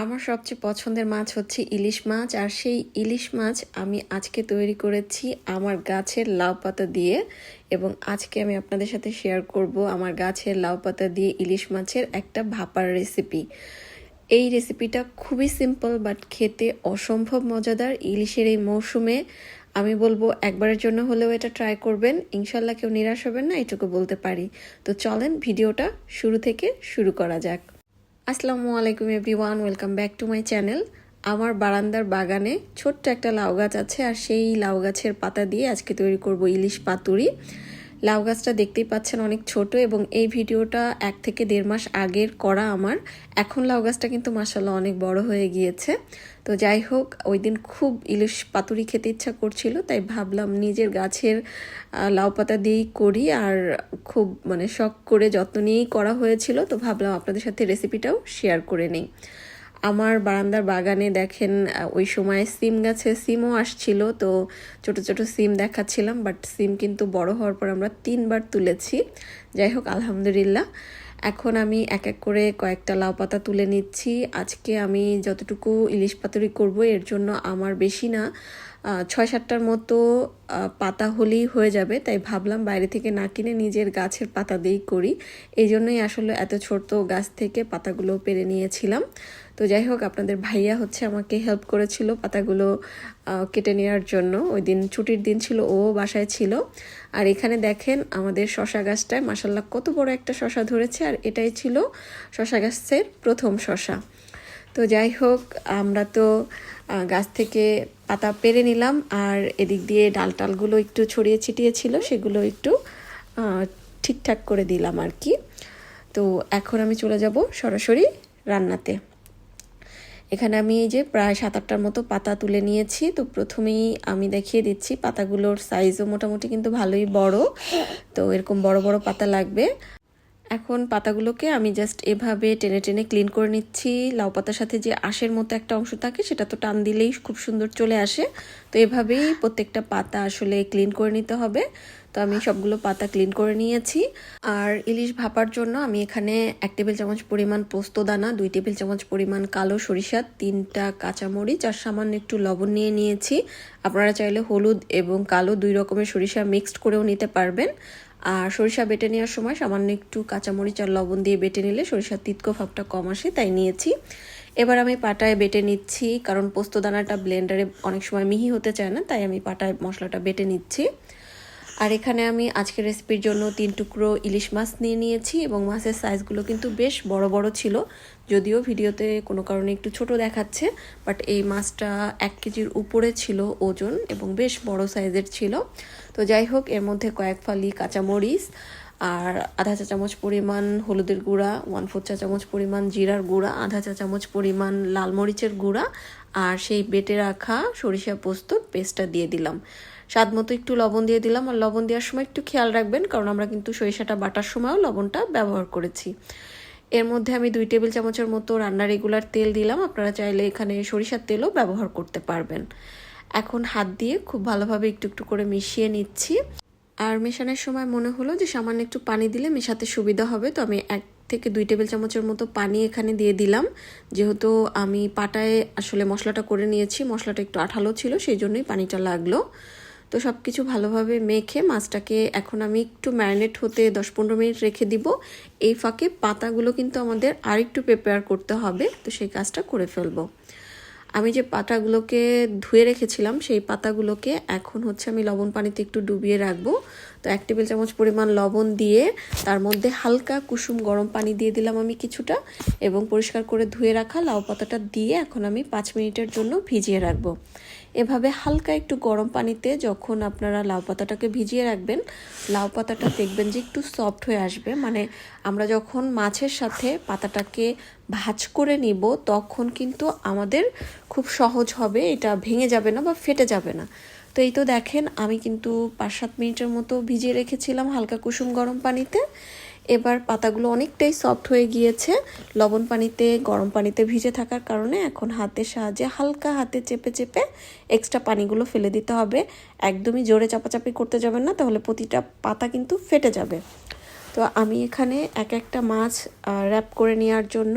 আমার সবচেয়ে পছন্দের মাছ হচ্ছে ইলিশ মাছ, আর সেই ইলিশ মাছ আমি আজকে তৈরি করেছি আমার গাছের লাউ পাতা দিয়ে। এবং আজকে আমি আপনাদের সাথে শেয়ার করব আমার গাছের লাউ পাতা দিয়ে ইলিশ মাছের একটা ভাপার রেসিপি এই রেসিপিটা খুবই সিম্পল বাট খেতে অসম্ভব মজাদার ইলিশের এই মৌসুমে। আমি বলব একবারের জন্য হলেও এটা ট্রাই করবেন ইনশাল্লাহ কেউ নিরাশ হবেন না, এটুকু বলতে পারি। তো চলেন ভিডিওটা শুরু থেকে শুরু করা যাক। আসসালামু আলাইকুম everyone, welcome back to my channel. আমার বারান্দার বাগানে ছোট্ট একটা লাউ গাছ আছে, আর সেই লাউ গাছের পাতা দিয়ে আজকে তৈরি করব ইলিশ পাতুরি। লাউ গাছটা দেখতেই পাচ্ছেন অনেক ছোট এবং এই ভিডিওটা এক থেকে দেড় মাস আগের করা আমার। এখন লাউ গাছটা কিন্তু মাসাল্লাহ অনেক বড় হয়ে গিয়েছে। তো যাই হোক, ওই দিন খুব ইলিশ পাতুরি খেতে ইচ্ছা করছিল, তাই ভাবলাম নিজের গাছের লাউ পাতা দিয়েই করি আর খুব মানে শখ করে যত্ন নিয়েই করা হয়েছিল। তো ভাবলাম আপনাদের সাথে রেসিপিটাও শেয়ার করে নিই। আমার বারান্দার বাগানে দেখেন ওই সময় সিম গাছে সিমও আসছিল, তো ছোট ছোট সিম দেখাচ্ছিলাম বাট সিম কিন্তু বড় হওয়ার পর আমরা তিনবার তুলেছি। যাই হোক, আলহামদুলিল্লাহ। এখন আমি এক এক করে কয়েকটা লাউ পাতা তুলে নিচ্ছি। আজকে আমি যতটুকু ইলিশ পাতুরি করব, এর জন্য আমার বেশি না। ছয় সাতটার মতো পাতা হলেই হয়ে যাবে। তাই ভাবলাম বাইরে থেকে না কিনে নিজের গাছের পাতা দিয়েই করি। এই জন্যই আসলে এত ছোট গাছ থেকে পাতাগুলো পেরে নিয়েছিলাম। তো যাই হোক, আপনাদের ভাইয়া হচ্ছে আমাকে হেল্প করেছিল পাতাগুলো কেটে নেওয়ার জন্য। ওই দিন ছুটির দিন ছিল, ও বাসায় ছিল। আর এখানে দেখেন আমাদের শশা গাছটায় মাসাল্লাহ কত বড় একটা শশা ধরেছে। আর এটাই ছিল শশা গাছের প্রথম শশা। তো যাই হোক, আমরা তো গাছ থেকে পাতা পেরে নিলাম, আর এদিক দিয়ে ডাল টালগুলো একটু ছড়িয়ে ছিটিয়ে ছিল, সেগুলো একটু ঠিকঠাক করে দিলাম আর কি। তো এখন আমি চলে যাব সরাসরি রান্নাতে। এখানে আমি এই যে প্রায় সাত আটটার মতো পাতা তুলে নিয়েছি। তো প্রথমেই আমি দেখিয়ে দিচ্ছি, পাতাগুলোর সাইজও মোটামুটি কিন্তু ভালোই বড়। তো এরকম বড় বড় পাতা লাগবে। এখন পাতাগুলোকে আমি জাস্ট এভাবে টেনে টেনে ক্লিন করে নিচ্ছি। লাউ পাতার সাথে যে আশের মতো একটা অংশ থাকে, সেটা তো টান দিলেই খুব সুন্দর চলে আসে। তো এভাবেই প্রত্যেকটা পাতা আসলে ক্লিন করে নিতে হবে। তো আমি সবগুলো পাতা ক্লিন করে নিয়েছি। আর ইলিশ ভাপার জন্য আমি এখানে এক টেবিল চামচ পরিমাণ পোস্ত দানা, দুই টেবিল চামচ পরিমাণ কালো সরিষা, তিনটা কাঁচামরিচ, আর সামান্য একটু লবণ নিয়ে নিয়েছি। আপনারা চাইলে হলুদ এবং কালো দুই রকমের সরিষা মিক্সড করেও নিতে পারবেন। আর সরিষা বেটে নেওয়ার সময় সামান্য একটু কাঁচামরিচ আর লবণ দিয়ে বেটে নিলে সরিষার তিতকো ভাবটা কম আসে, তাই নিয়েছি। এবার আমি পাটায় বেটে নিচ্ছি, কারণ পোস্ত দানাটা ব্লেন্ডারে অনেক সময় মিহি হতে চায় না, তাই আমি পাটায় মশলাটা বেটে নিচ্ছি। আর এখানে আমি আজকের রেসিপির জন্য তিন টুকরো ইলিশ মাছ নিয়ে নিয়েছি এবং মাছের সাইজগুলো কিন্তু বেশ বড় বড় ছিল। যদিও ভিডিওতে কোনো কারণে একটু ছোট দেখাচ্ছে বাট এই মাছটা এক কেজির উপরে ছিল ওজন এবং বেশ বড় সাইজের ছিল। তো যাই হোক, এর মধ্যে কয়েক ফালি কাঁচামরিচ আর আধা চা চামচ পরিমাণ হলুদের গুঁড়া ওয়ান ফোর চা চামচ পরিমাণ জিরার গুঁড়া, আধা চা চামচ পরিমাণ লাল মরিচের গুঁড়া আর সেই বেটে রাখা সরিষা পোস্তর পেস্টটা দিয়ে দিলাম। স্বাদ মতো একটু লবণ দিয়ে দিলাম। আর লবণ দেওয়ার সময় একটু খেয়াল রাখবেন, কারণ আমরা কিন্তু সরিষাটা বাটার সময়ও লবণটা ব্যবহার করেছি। এর মধ্যে আমি দুই টেবিল চামচের মতো রান্নার রেগুলার তেল দিলাম। আপনারা চাইলে এখানে সরিষার তেলও ব্যবহার করতে পারবেন। এখন হাত দিয়ে খুব ভালোভাবে একটু একটু করে মিশিয়ে নিচ্ছি। আর মেশানোর সময় মনে হলো যে সামান্য একটু পানি দিলে মেশাতে সুবিধা হবে, তো আমি এক থেকে দুই টেবিল চামচের মতো পানি এখানে দিয়ে দিলাম। যেহেতু আমি পাটায় আসলে মশলাটা করে নিয়েছি, মশলাটা একটু আঠালো ছিল, সেই জন্যই পানিটা লাগল। তো সব কিছু ভালোভাবে মেখে মাছটাকে এখন আমি একটু ম্যারিনেট হতে দশ পনেরো মিনিট রেখে দিব। এই ফাঁকে পাতাগুলো কিন্তু আমাদের আরেকটু প্রিপেয়ার করতে হবে, তো সেই কাজটা করে ফেলব। আমি যে পাতাগুলোকে ধুয়ে রেখেছিলাম, সেই পাতাগুলোকে এখন হচ্ছে আমি লবণ পানিতে একটু ডুবিয়ে রাখব। তো এক টেবিল চামচ পরিমাণ লবণ দিয়ে তার মধ্যে হালকা কুসুম গরম পানি দিয়ে দিলাম আমি কিছুটা এবং পরিষ্কার করে ধুয়ে রাখা লাউ পাতাটা দিয়ে এখন আমি পাঁচ মিনিটের জন্য ভিজিয়ে রাখব। এভাবে হালকা একটু গরম পানিতে যখন আপনারা লাউ পাতাটাকে ভিজিয়ে রাখবেন, লাউ পাতাটা দেখবেন যে একটু সফট হয়ে আসবে। মানে আমরা যখন মাছের সাথে পাতাটাকে ভাজ করে নিব, তখন কিন্তু আমাদের খুব সহজ হবে, এটা ভেঙে যাবে না বা ফেটে যাবে না। তো এই তো দেখেন, আমি কিন্তু পাঁচ সাত মিনিটের মতো ভিজিয়ে রেখেছিলাম হালকা কুসুম গরম পানিতে। এবার পাতাগুলো অনেকটাই সফট হয়ে গিয়েছে। লবণ পানিতে, গরম পানিতে ভিজে থাকার কারণে এখন হাতের সাহায্যে হালকা হাতে চেপে চেপে এক্সট্রা পানিগুলো ফেলে দিতে হবে। একদমই জোরে চাপাচাপি করতে যাবেন না, তাহলে প্রতিটা পাতা কিন্তু ফেটে যাবে। তো আমি এখানে এক একটা মাছ র্যাপ করে নেওয়ার জন্য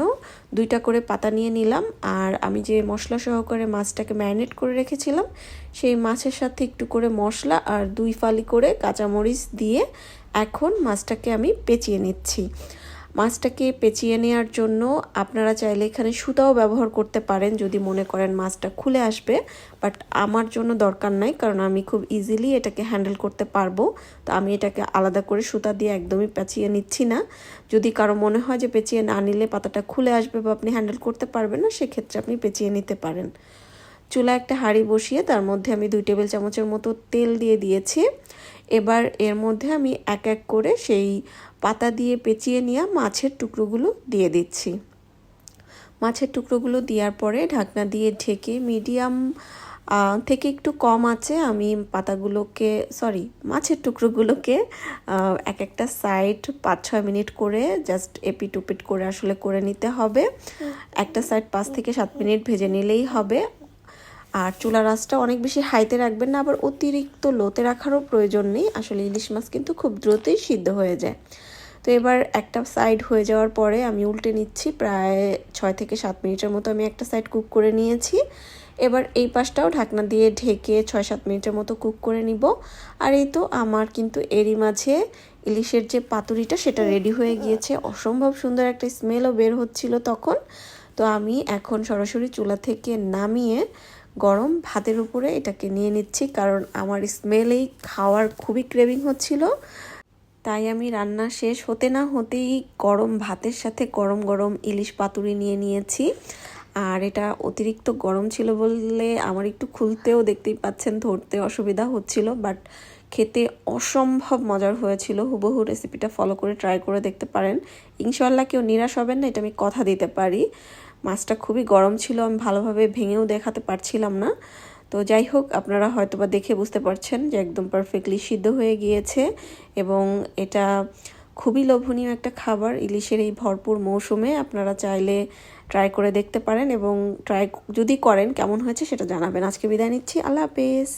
দুইটা করে পাতা নিয়ে নিলাম। আর আমি যে মশলা সহকারে মাছটাকে ম্যারিনেট করে রেখেছিলাম, সেই মাছের সাথে একটু করে মশলা আর দুই ফালি করে কাঁচামরিচ দিয়ে এখন মাছটাকে আমি পেঁচিয়ে নিচ্ছি। মাছটাকে পেঁচিয়ে নেওয়ার জন্য আপনারা চাইলে এখানে সুতাও ব্যবহার করতে পারেন যদি মনে করেন মাছটা খুলে আসবে, বাট আমার জন্য দরকার নাই কারণ আমি খুব ইজিলি এটাকে হ্যান্ডেল করতে পারব। তো আমি এটাকে আলাদা করে সুতা দিয়ে একদমই পেঁচিয়ে নিচ্ছি না। যদি কারও মনে হয় যে পেঁচিয়ে না নিলে পাতাটা খুলে আসবে বা আপনি হ্যান্ডেল করতে পারবেন না, সেক্ষেত্রে আপনি পেঁচিয়ে নিতে পারেন। চুলা একটা হাঁড়ি বসিয়ে তার মধ্যে আমি দুই টেবিল চামচের মতো তেল দিয়ে দিয়েছি। এবার এর মধ্যে আমি এক এক করে সেই পাতা দিয়ে পেঁচিয়ে নিয়ে মাছের টুকরোগুলো দিয়ে দিচ্ছি। মাছের টুকরোগুলো দেওয়ার পরে ঢাকনা দিয়ে ঢেকে মিডিয়াম থেকে একটু কম আছে আমি পাতাগুলোকে, সরি, মাছের টুকরোগুলোকে এক একটা সাইড পাঁচ ছয় মিনিট করে জাস্ট এপিট উপিট করে আসলে করে নিতে হবে। একটা সাইড পাঁচ থেকে সাত মিনিট ভেজে নিলেই হবে। আর চুলা রাসটা অনেক বেশি হাইতে রাখবেন না, আবার অতিরিক্ত লোতে রাখারও প্রয়োজন নেই। আসলে ইলিশ মাছ কিন্তু খুব দ্রুতই সিদ্ধ হয়ে যায়। তো এবার একটা সাইড হয়ে যাওয়ার পরে আমি উল্টে নিচ্ছি, প্রায় ছয় থেকে সাত মিনিটের মতো আমি একটা সাইড কুক করে নিয়েছি। এবার এই পাশটাও ঢাকনা দিয়ে ঢেকে ছয় সাত মিনিটের মতো কুক করে নিব। আর এই তো আমার কিন্তু এরই মাঝে ইলিশের যে পাতুরিটা, সেটা রেডি হয়ে গিয়েছে। অসম্ভব সুন্দর একটা স্মেলও বের হচ্ছিল তখন। তো আমি এখন সরাসরি চুলা থেকে নামিয়ে গরম ভাতের উপরে এটাকে নিয়ে নিচ্ছি, কারণ আমার স্মেলেই খাওয়ার খুবই ক্রেভিং হচ্ছিল। তাই আমি রান্না শেষ হতে না হতেই গরম ভাতের সাথে গরম গরম ইলিশ পাতুরি নিয়ে নিয়েছি। আর এটা অতিরিক্ত গরম ছিল বললে আমার একটু খুলতেও দেখতেই পাচ্ছেন ধরতে অসুবিধা হচ্ছিল বাট খেতে অসম্ভব মজার হয়েছিল। হুবহু রেসিপিটা ফলো করে ট্রাই করে দেখতে পারেন। ইনশাল্লাহ কেউ নিরাশ হবেন না, এটা আমি কথা দিতে পারি। মাছটা খুবই গরম ছিল, আমি ভালোভাবে ভেঙেও দেখাতে পারছিলাম না। তো যাই হোক, আপনারা হয়তো বা দেখে বুঝতে পারছেন যে একদম পারফেক্টলি সিদ্ধ হয়ে গিয়েছে এবং এটা খুবই লোভনীয় একটা খাবার। ইলিশের এই ভরপুর মৌসুমে আপনারা চাইলে ট্রাই করে দেখতে পারেন এবং ট্রাই যদি করেন কেমন হয়েছে সেটা জানাবেন। আজকে বিদায় নিচ্ছি, আল্লাহ হাফেজ।